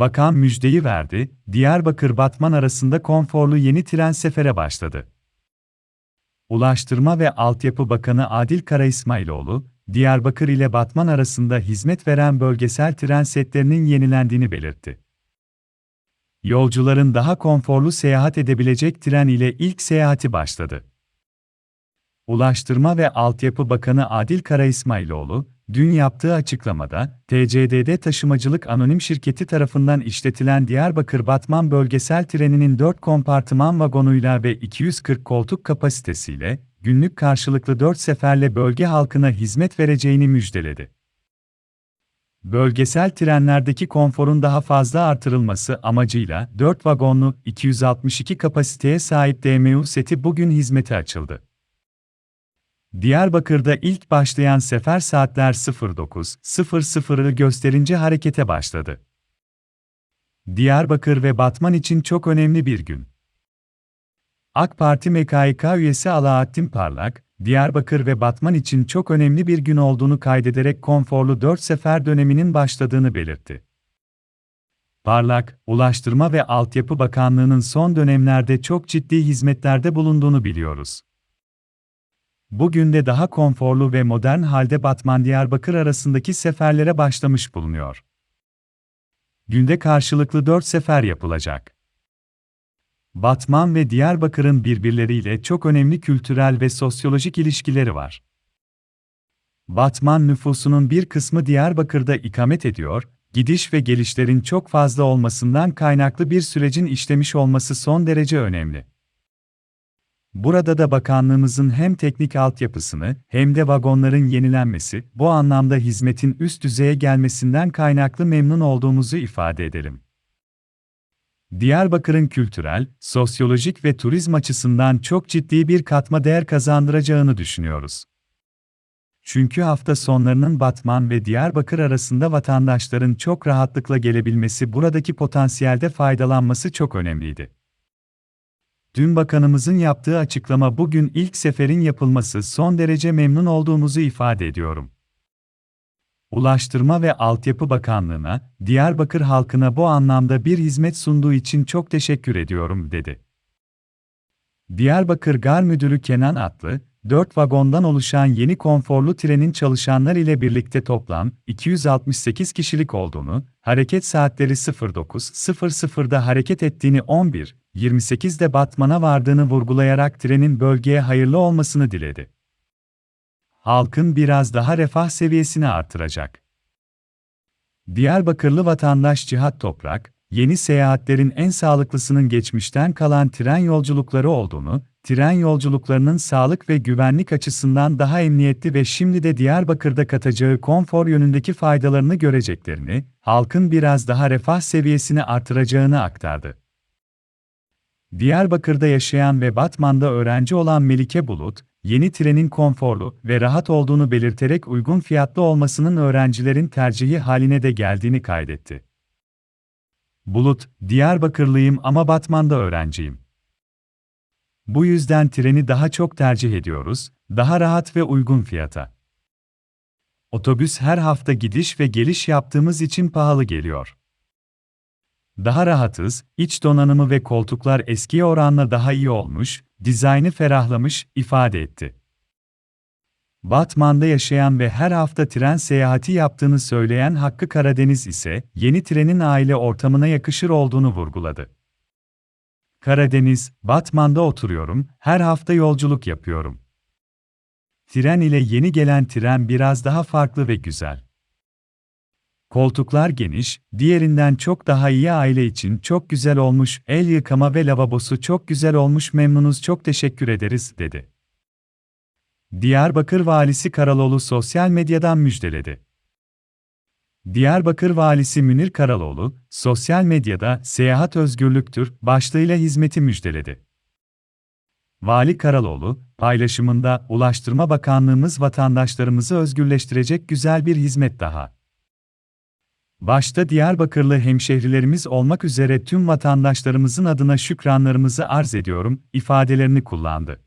Bakan müjdeyi verdi, Diyarbakır-Batman arasında konforlu yeni tren sefere başladı. Ulaştırma ve Altyapı Bakanı Adil Karaismailoğlu, Diyarbakır ile Batman arasında hizmet veren bölgesel tren setlerinin yenilendiğini belirtti. Yolcuların daha konforlu seyahat edebilecek tren ile ilk seyahati başladı. Ulaştırma ve Altyapı Bakanı Adil Karaismailoğlu, dün yaptığı açıklamada, TCDD Taşımacılık Anonim Şirketi tarafından işletilen Diyarbakır-Batman bölgesel treninin 4 kompartıman vagonuyla ve 240 koltuk kapasitesiyle, günlük karşılıklı 4 seferle bölge halkına hizmet vereceğini müjdeledi. Bölgesel trenlerdeki konforun daha fazla artırılması amacıyla 4 vagonlu 262 kapasiteye sahip DMU seti bugün hizmete açıldı. Diyarbakır'da ilk başlayan sefer saatler 09.00'ı gösterince harekete başladı. Diyarbakır ve Batman için çok önemli bir gün. AK Parti MKYK üyesi Alaaddin Parlak, Diyarbakır ve Batman için çok önemli bir gün olduğunu kaydederek konforlu 4 sefer döneminin başladığını belirtti. Parlak, Ulaştırma ve Altyapı Bakanlığı'nın son dönemlerde çok ciddi hizmetlerde bulunduğunu biliyoruz. Bugün de daha konforlu ve modern halde Batman-Diyarbakır arasındaki seferlere başlamış bulunuyor. Günde karşılıklı 4 sefer yapılacak. Batman ve Diyarbakır'ın birbirleriyle çok önemli kültürel ve sosyolojik ilişkileri var. Batman nüfusunun bir kısmı Diyarbakır'da ikamet ediyor, gidiş ve gelişlerin çok fazla olmasından kaynaklı bir sürecin işlemiş olması son derece önemli. Burada da bakanlığımızın hem teknik altyapısını hem de vagonların yenilenmesi, bu anlamda hizmetin üst düzeye gelmesinden kaynaklı memnun olduğumuzu ifade edelim. Diyarbakır'ın kültürel, sosyolojik ve turizm açısından çok ciddi bir katma değer kazandıracağını düşünüyoruz. Çünkü hafta sonlarının Batman ve Diyarbakır arasında vatandaşların çok rahatlıkla gelebilmesi buradaki potansiyelde faydalanması çok önemliydi. Dün bakanımızın yaptığı açıklama bugün ilk seferin yapılması son derece memnun olduğumuzu ifade ediyorum. Ulaştırma ve Altyapı Bakanlığı'na, Diyarbakır halkına bu anlamda bir hizmet sunduğu için çok teşekkür ediyorum, dedi. Diyarbakır Gar Müdürü Kenan Atlı, 4 vagondan oluşan yeni konforlu trenin çalışanlar ile birlikte toplam 268 kişilik olduğunu, hareket saatleri 09.00'da hareket ettiğini 11.28'de Batman'a vardığını vurgulayarak trenin bölgeye hayırlı olmasını diledi halkın biraz daha refah seviyesini artıracak. Diyarbakırlı vatandaş Cihat Toprak, yeni seyahatlerin en sağlıklısının geçmişten kalan tren yolculukları olduğunu, tren yolculuklarının sağlık ve güvenlik açısından daha emniyetli ve şimdi de Diyarbakır'da katacağı konfor yönündeki faydalarını göreceklerini, halkın biraz daha refah seviyesini artıracağını aktardı. Diyarbakır'da yaşayan ve Batman'da öğrenci olan Melike Bulut, yeni trenin konforlu ve rahat olduğunu belirterek uygun fiyatlı olmasının öğrencilerin tercihi haline de geldiğini kaydetti. Bulut, Diyarbakırlıyım ama Batman'da öğrenciyim. Bu yüzden treni daha çok tercih ediyoruz, daha rahat ve uygun fiyata. Otobüs her hafta gidiş ve geliş yaptığımız için pahalı geliyor. Daha rahatız, iç donanımı ve koltuklar eskiye oranla daha iyi olmuş, dizaynı ferahlamış, ifade etti. Batman'da yaşayan ve her hafta tren seyahati yaptığını söyleyen Hakkı Karadeniz ise, yeni trenin aile ortamına yakışır olduğunu vurguladı. Karadeniz, Batman'da oturuyorum, her hafta yolculuk yapıyorum. Tren ile yeni gelen tren biraz daha farklı ve güzel. Koltuklar geniş, diğerinden çok daha iyi aile için çok güzel olmuş, el yıkama ve lavabosu çok güzel olmuş memnunuz çok teşekkür ederiz, dedi. Diyarbakır Valisi Karaloğlu sosyal medyadan müjdeledi. Diyarbakır Valisi Münir Karaloğlu, sosyal medyada seyahat özgürlüktür başlığıyla hizmeti müjdeledi. Vali Karaloğlu, paylaşımında Ulaştırma Bakanlığımız vatandaşlarımızı özgürleştirecek güzel bir hizmet daha. Başta Diyarbakırlı hemşehrilerimiz olmak üzere tüm vatandaşlarımızın adına şükranlarımızı arz ediyorum ifadelerini kullandı.